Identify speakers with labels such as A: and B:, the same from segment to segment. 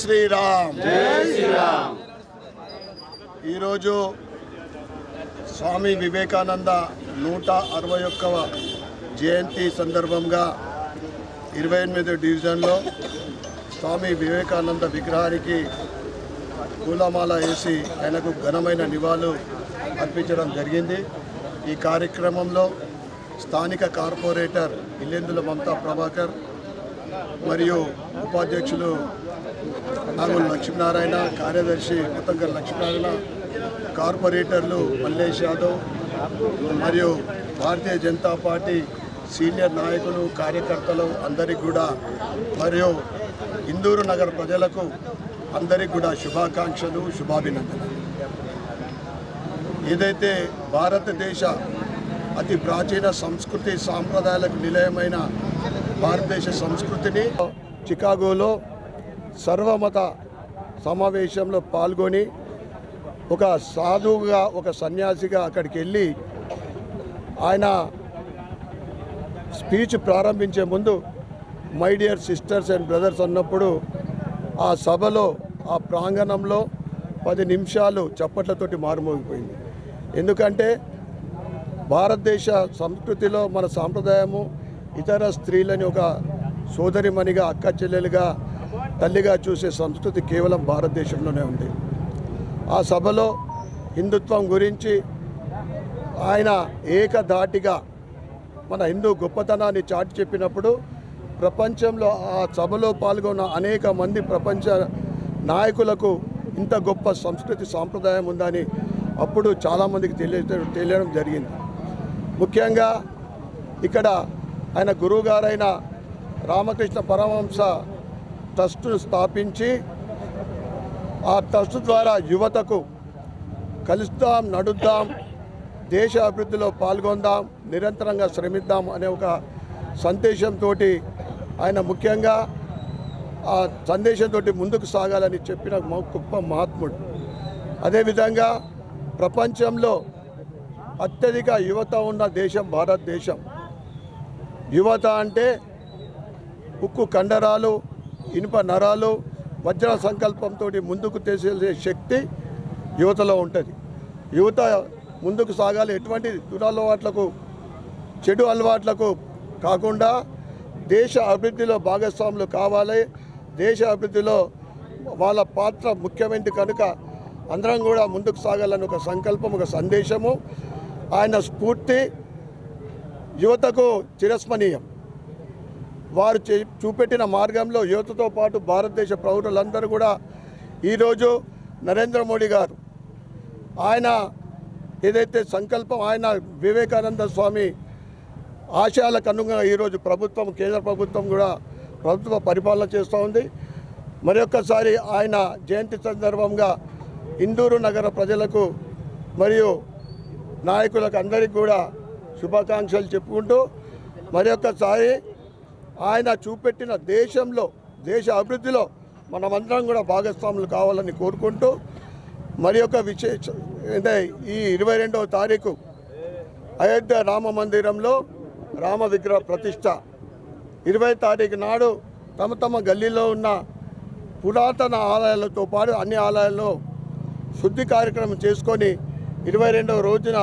A: శ్రీరామ్. ఈరోజు స్వామి వివేకానంద నూట అరవై ఒక్కవ జయంతి సందర్భంగా ఇరవై ఎనిమిది డివిజన్లో స్వామి వివేకానంద విగ్రహానికి పూలమాల వేసి ఆయనకు ఘనమైన నివాళులు అర్పించడం జరిగింది. ఈ కార్యక్రమంలో స్థానిక కార్పొరేటర్ ఇల్లెందుల మమతా ప్రభాకర్ మరియు ఉపాధ్యక్షులు నాగుల లక్ష్మీనారాయణ కార్యదర్శి కొత్తగర్ లక్ష్మీనారాయణ కార్పొరేటర్లు మల్లేష్ యాదవ్ మరియు భారతీయ జనతా పార్టీ సీనియర్ నాయకులు కార్యకర్తలు అందరికి కూడా మరియు ఇందూరు నగర ప్రజలకు అందరికి కూడా శుభాకాంక్షలు శుభాభినందనలు. ఏదైతే భారతదేశ అతి ప్రాచీన సంస్కృతి సాంప్రదాయాలకు నిలయమైన భారతదేశ సంస్కృతిని చికాగోలో సర్వమత సమావేశంలో పాల్గొని ఒక సాధువుగా ఒక సన్యాసిగా అక్కడికి వెళ్ళి ఆయన స్పీచ్ ప్రారంభించే ముందు my dear sisters and brothers అన్నప్పుడు ఆ సభలో ఆ ప్రాంగణంలో పది నిమిషాలు చప్పట్లతోటి మారుమోగిపోయింది. ఎందుకంటే భారతదేశ సంస్కృతిలో మన సాంప్రదాయము ఇతర స్త్రీలని ఒక సోదరిమణిగా అక్క చెల్లెలుగా తల్లిగా చూసే సంస్కృతి కేవలం భారతదేశంలోనే ఉంది. ఆ సభలో హిందుత్వం గురించి ఆయన ఏకధాటిగా మన హిందూ గొప్పతనాన్ని చాటి చెప్పినప్పుడు ప్రపంచంలో ఆ సభలో పాల్గొన్న అనేక మంది ప్రపంచ నాయకులకు ఇంత గొప్ప సంస్కృతి సాంప్రదాయం ఉందని అప్పుడు చాలామందికి తెలియ తెలియడం జరిగింది. ముఖ్యంగా ఇక్కడ ఆయన గురువుగారైన రామకృష్ణ పరమహంస ట్రస్టును స్థాపించి ఆ ట్రస్ట్ ద్వారా యువతకు కలుస్తాం నడుద్దాం దేశ అభివృద్ధిలో పాల్గొందాం నిరంతరంగా శ్రమిద్దాం అనే ఒక సందేశంతో ఆయన ముఖ్యంగా ఆ సందేశంతో ముందుకు సాగాలని చెప్పిన గొప్ప మహాత్ముడు. అదేవిధంగా ప్రపంచంలో అత్యధిక యువత ఉన్న దేశం భారతదేశం. యువత అంటే ఉక్కు కండరాలు ఇనుప నరాలు వజ్ర సంకల్పంతో ముందుకు తీసే శక్తి యువతలో ఉంటుంది. యువత ముందుకు సాగాలి. ఎటువంటి దురలవాట్లకు చెడు అలవాట్లకు కాకుండా దేశ అభివృద్ధిలో భాగస్వాములు కావాలి. దేశ అభివృద్ధిలో వాళ్ళ పాత్ర ముఖ్యమైనది కనుక అందరం కూడా ముందుకు సాగాలని ఒక సంకల్పం ఒక సందేశము. ఆయన స్ఫూర్తి యువతకు చిరస్మరణీయం. వారు చే- చూపెట్టిన మార్గంలో యువతతో పాటు భారతదేశ పౌరులందరూ కూడా ఈరోజు నరేంద్ర మోడీ గారు ఆయన ఏదైతే సంకల్పం ఆయన వివేకానంద స్వామి ఆశయాలకు అనుగుణంగా ఈరోజు ప్రభుత్వం కేంద్ర ప్రభుత్వం కూడా ప్రభుత్వ పరిపాలన చేస్తూ ఉంది. మరొకసారి ఆయన జయంతి సందర్భంగా ఇందూరు నగర ప్రజలకు మరియు నాయకులకు అందరికీ కూడా శుభాకాంక్షలు చెప్పుకుంటూ మరొకసారి ఆయన చూపెట్టిన దేశంలో దేశ అభివృద్ధిలో మనమందరం కూడా భాగస్వాములు కావాలని కోరుకుంటూ మరి ఒక విశేష అంటే ఈ ఇరవై రెండవ తారీఖు అయోధ్య రామ మందిరంలో రామ విగ్రహ ప్రతిష్ట. ఇరవై తారీఖు నాడు తమ తమ గల్లీలో ఉన్న పురాతన ఆలయాలతో పాటు అన్ని ఆలయాల్లో శుద్ధి కార్యక్రమం చేసుకొని ఇరవై రెండవ రోజున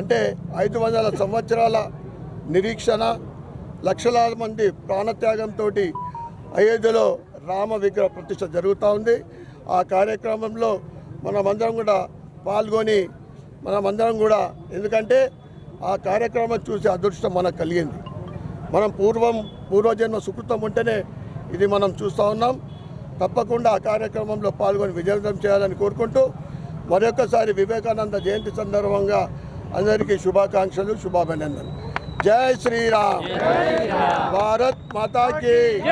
A: అంటే ఐదు వందల సంవత్సరాల నిరీక్షణ లక్షలాది మంది ప్రాణత్యాగంతో అయోధ్యలో రామ విగ్రహ ప్రతిష్ట జరుగుతూ ఉంది. ఆ కార్యక్రమంలో మనమందరం కూడా పాల్గొని మనమందరం కూడా ఎందుకంటే ఆ కార్యక్రమం చూసి అదృష్టం మనకు కలిగింది. మనం పూర్వం పూర్వజన్మ సుకృతం ఉంటేనే ఇది మనం చూస్తూ ఉన్నాం. తప్పకుండా ఆ కార్యక్రమంలో పాల్గొని విజయవంతం చేయాలని కోరుకుంటూ మరొకసారి వివేకానంద జయంతి సందర్భంగా అందరికీ శుభాకాంక్షలు శుభాభినందనలు. జై శ్రీరామ్. భారత్ మాతాకి.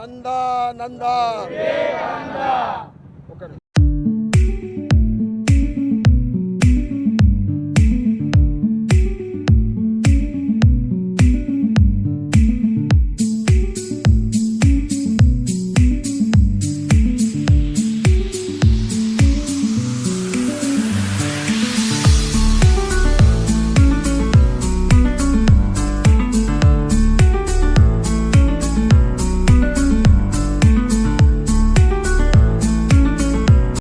A: నందా నందా.